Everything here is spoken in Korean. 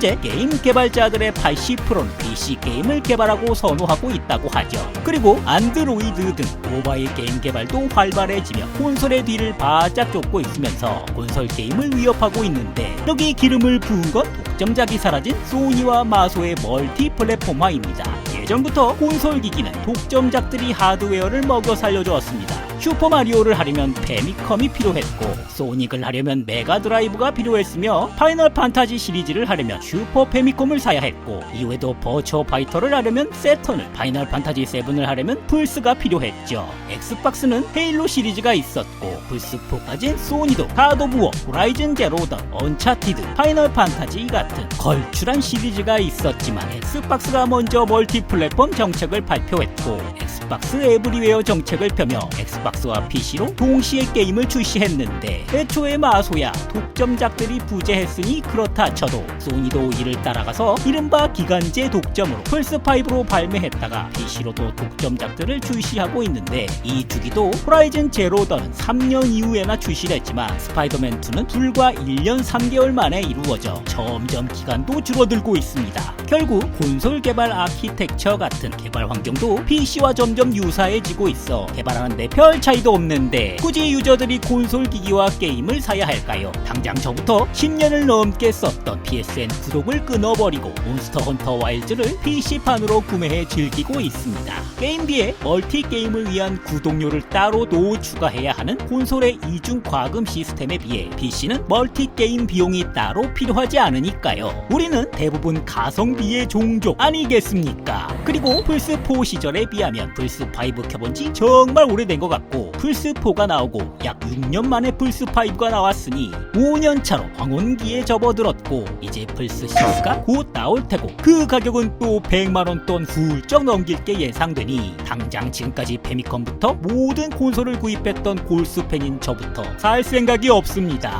현재 게임 개발자들의 80%는 PC 게임을 개발하고 선호하고 있다고 하죠. 그리고 안드로이드 등 모바일 게임 개발도 활발해지며 콘솔의 뒤를 바짝 쫓고 있으면서 콘솔 게임을 위협하고 있는데 여기 기름을 부은 건 독점작이 사라진 소니와 마소의 멀티 플랫폼화입니다. 예전부터 콘솔 기기는 독점작들이 하드웨어를 먹여 살려주었습니다. 슈퍼마리오를 하려면 페미컴이 필요했고 소닉을 하려면 메가드라이브가 필요했으며 파이널 판타지 시리즈를 하려면 슈퍼 페미컴을 사야 했고 이외에도 버처 파이터를 하려면 세턴을 파이널 판타지 7을 하려면 플스가 필요했죠. 엑스박스는 헤일로 시리즈가 있었고 플스4까진 소니도 가드 오브 워, 호라이즌 제로던, 언차티드, 파이널 판타지 같은 걸출한 시리즈가 있었지만 엑스박스가 먼저 멀티 플랫폼 정책을 발표했고 엑스박스 에브리웨어 정책을 펴며 엑스박스와 PC로 동시에 게임을 출시했는데 애초에 마소야 독점작들이 부재했으니 그렇다 쳐도 소니도 이를 따라가서 이른바 기간제 독점으로 플스5로 발매했다가 PC로도 독점작들을 출시하고 있는데 이 주기도 호라이즌 제로던은 3년 이후에나 출시됐지만 스파이더맨2는 불과 1년 3개월 만에 이루어져 점점 기간도 줄어들고 있습니다. 결국 콘솔 개발 아키텍처 같은 개발 환경도 PC와 점점 유사해지고 있어 개발하는데 별 차이도 없는데 굳이 유저들이 콘솔 기기와 게임을 사야 할까요? 당장 저부터 10년을 넘게 썼던 PSN 구독을 끊어버리고 몬스터 헌터 와일드를 PC판으로 구매해 즐기고 있습니다. 게임비에 멀티 게임을 위한 구독료를 따로 또 추가해야 하는 콘솔의 이중 과금 시스템에 비해 PC는 멀티 게임 비용이 따로 필요하지 않으니까요. 우리는 대부분 가성비의 종족 아니겠습니까? 그리고 플스4 시절에 비하면 플스5 켜본 지 정말 오래된 것 같고 플스4가 나오고 약 6년 만에 플스5가 나왔으니 5년 차로 황혼기에 접어들었고 이제 플스6가 곧 나올 테고 그 가격은 또 100만원 돈 훌쩍 넘길 게 예상되니 당장 지금까지 페미컴부터 모든 콘솔을 구입했던 골수 팬인 저부터 살 생각이 없습니다.